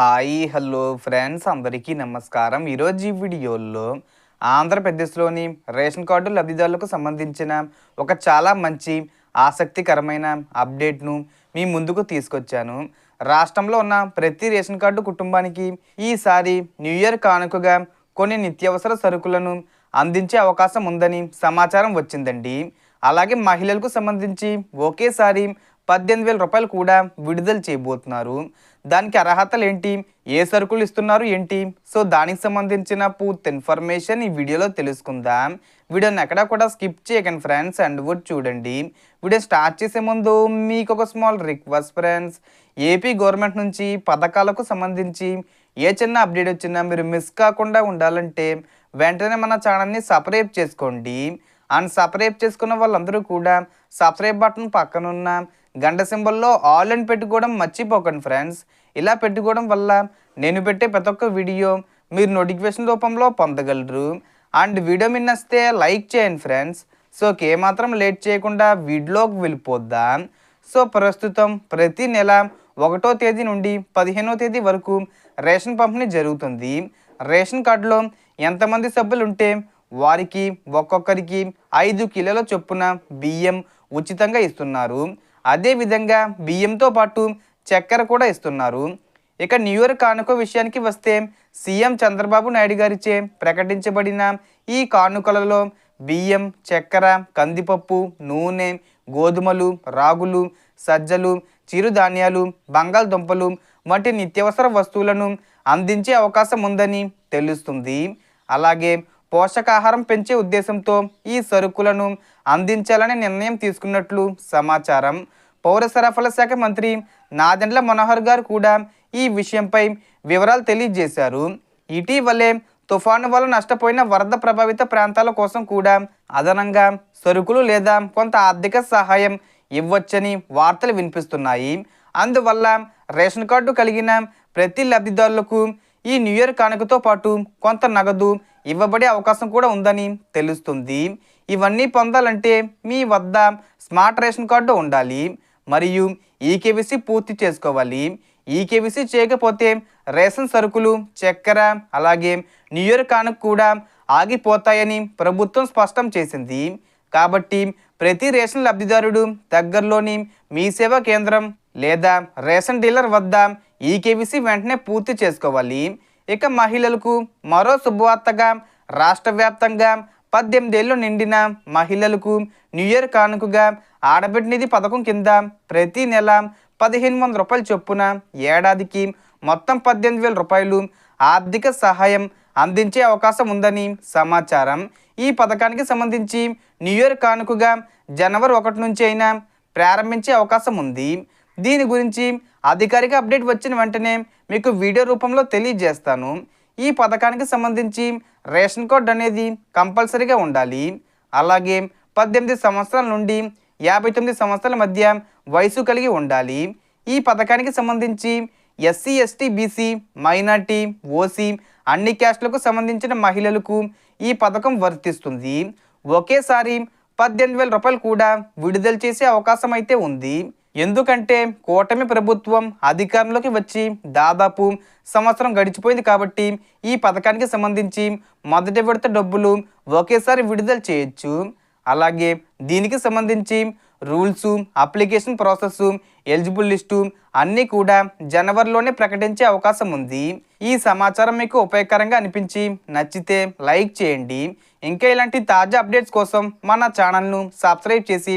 Hi hello friends. అందరికీ నమస్కారం. ఈరోజు ఈ వీడియోలో ఆంధ్రప్రదేశ్లోని రేషన్ కార్డు లబ్ధిదారులకు సంబంధించిన ఒక చాలా మంచి ఆసక్తికరమైన అప్డేట్ను మీ ముందుకు తీసుకొచ్చాను. రాష్ట్రంలో ఉన్న ప్రతి రేషన్ కార్డు కుటుంబానికి ఈసారి న్యూ ఇయర్ కానుకగా కొన్ని నిత్యావసర సరుకులను అందించే అవకాశం ఉందని సమాచారం వచ్చిందండి. అలాగే మహిళలకు సంబంధించి ఒకేసారి పద్దెనిమిది వేల రూపాయలు కూడా విడుదల చేయబోతున్నారు. దానికి అర్హతలు ఏంటి? ఏ సరుకులు ఇస్తున్నారు ఏంటి? సో దానికి సంబంధించిన పూర్తి ఇన్ఫర్మేషన్ ఈ వీడియోలో తెలుసుకుందాం. వీడియోని ఎక్కడా కూడా స్కిప్ చేయకండి ఫ్రెండ్స్ అండ్ వుడ్ చూడండి. వీడియో స్టార్ట్ చేసే ముందు మీకు ఒక small request friends. AP government నుంచి పథకాలకు సంబంధించి ఏ చిన్న అప్డేట్ వచ్చినా మీరు మిస్ కాకుండా ఉండాలంటే వెంటనే మన ఛానల్ని సబ్స్క్రైబ్ చేసుకోండి. అండ్ సబ్స్క్రైబ్ చేసుకున్న వాళ్ళందరూ కూడా సబ్స్క్రైబ్ బటన్ పక్కనున్న గంట సింబల్లో ఆల్ అని పెట్టుకోవడం మర్చిపోకండి ఫ్రెండ్స్ ఇలా పెట్టుకోవడం వల్ల నేను పెట్టే ప్రతి ఒక్క వీడియో మీరు నోటిఫికేషన్ రూపంలో పొందగలరు. అండ్ వీడియో మిన్నస్తే లైక్ చేయండి ఫ్రెండ్స్ సో ఏమాత్రం లేట్ చేయకుండా వీడియోకి వెళ్ళిపోద్దాం. సో ప్రస్తుతం ప్రతి నెల ఒకటో తేదీ నుండి పదిహేనో తేదీ వరకు రేషన్ పంపిణీ జరుగుతుంది. రేషన్ కార్డులో ఎంతమంది సభ్యులు ఉంటే వారికి ఒక్కొక్కరికి ఐదు కిలోల చొప్పున బియ్యం ఉచితంగా ఇస్తున్నారు. అదేవిధంగా బియ్యంతో పాటు చక్కెర కూడా ఇస్తున్నారు. ఇక న్యూ ఇయర్ కానుక విషయానికి వస్తే సీఎం చంద్రబాబు నాయుడు గారిచే ప్రకటించబడిన ఈ కానుకలలో బియ్యం చక్కెర కందిపప్పు నూనె గోధుమలు రాగులు సజ్జలు చిరుధాన్యాలు బంగాళదుంపలు వంటి నిత్యావసర వస్తువులను అందించే అవకాశం ఉందని తెలుస్తుంది. అలాగే పోషకాహారం పెంచే ఉద్దేశంతో ఈ సరుకులను అందించాలని నిర్ణయం తీసుకున్నట్లు సమాచారం. పౌర సరఫరాల శాఖ మంత్రి నాదెండ్ల మనోహర్ గారు కూడా ఈ విషయంపై వివరాలు తెలియజేశారు. ఇటీవలే తుఫాను వల్ల నష్టపోయిన వరద ప్రభావిత ప్రాంతాల కోసం కూడా అదనంగా సరుకులు లేదా కొంత ఆర్థిక సహాయం ఇవ్వచ్చని వార్తలు వినిపిస్తున్నాయి. అందువల్ల రేషన్ కార్డు కలిగిన ప్రతి లబ్ధిదారులకు ఈ న్యూ ఇయర్ కానుకతో పాటు కొంత నగదు ఇవ్వబడే అవకాశం కూడా ఉందని తెలుస్తుంది. ఇవన్నీ పొందాలంటే మీ వద్ద స్మార్ట్ రేషన్ కార్డు ఉండాలి. మరియు ఈకేబీసీ పూర్తి చేసుకోవాలి. ఈకేబీసీ చేయకపోతే రేషన్ సరుకులు చక్కెర అలాగే న్యూ ఇయర్ కానుక కూడా ఆగిపోతాయని ప్రభుత్వం స్పష్టం చేసింది. కాబట్టి ప్రతి రేషన్ లబ్ధిదారుడు దగ్గరలోని మీ సేవా కేంద్రం లేదా రేషన్ డీలర్ వద్ద ఈకేబీసీ వెంటనే పూర్తి చేసుకోవాలి. ఇక మహిళలకు మరో శుభవార్తగా రాష్ట్ర వ్యాప్తంగా పద్దెనిమిదేళ్ళు నిండిన మహిళలకు న్యూ ఇయర్ కానుకగా ఆడబిడ్డ నిధి పథకం కింద ప్రతి నెల పదిహేను వందల రూపాయల చొప్పున ఏడాదికి మొత్తం పద్దెనిమిది వేల రూపాయలు ఆర్థిక సహాయం అందించే అవకాశం ఉందని సమాచారం. ఈ పథకానికి సంబంధించి న్యూ ఇయర్ కానుకగా జనవరి ఒకటి నుంచి అయినా ప్రారంభించే అవకాశం ఉంది. దీని గురించి అధికారిక అప్డేట్ వచ్చిన వెంటనే మీకు వీడియో రూపంలో తెలియజేస్తాను. ఈ పథకానికి సంబంధించి రేషన్ కార్డ్ అనేది కంపల్సరీగా ఉండాలి. అలాగే పద్దెనిమిది సంవత్సరాల నుండి యాభై తొమ్మిది సంవత్సరాల మధ్య వయసు కలిగి ఉండాలి. ఈ పథకానికి సంబంధించి SC ST BC minority OC అన్ని క్యాస్ట్లకు సంబంధించిన మహిళలకు ఈ పథకం వర్తిస్తుంది. ఒకేసారి పద్దెనిమిది వేల రూపాయలు కూడా విడుదల చేసే అవకాశం అయితే ఉంది. ఎందుకంటే కూటమి ప్రభుత్వం అధికారంలోకి వచ్చి దాదాపు సంవత్సరం గడిచిపోయింది కాబట్టి ఈ పథకానికి సంబంధించి మొదటి విడత డబ్బులు ఒకేసారి విడుదల చేయొచ్చు. అలాగే దీనికి సంబంధించి rules application process eligible list అన్నీ కూడా జనవరిలోనే ప్రకటించే అవకాశం ఉంది. ఈ సమాచారం మీకు ఉపయోగకరంగా అనిపించి నచ్చితే లైక్ చేయండి. ఇంకా ఇలాంటి తాజా అప్డేట్స్ కోసం మన ఛానల్ను సబ్స్క్రైబ్ చేసి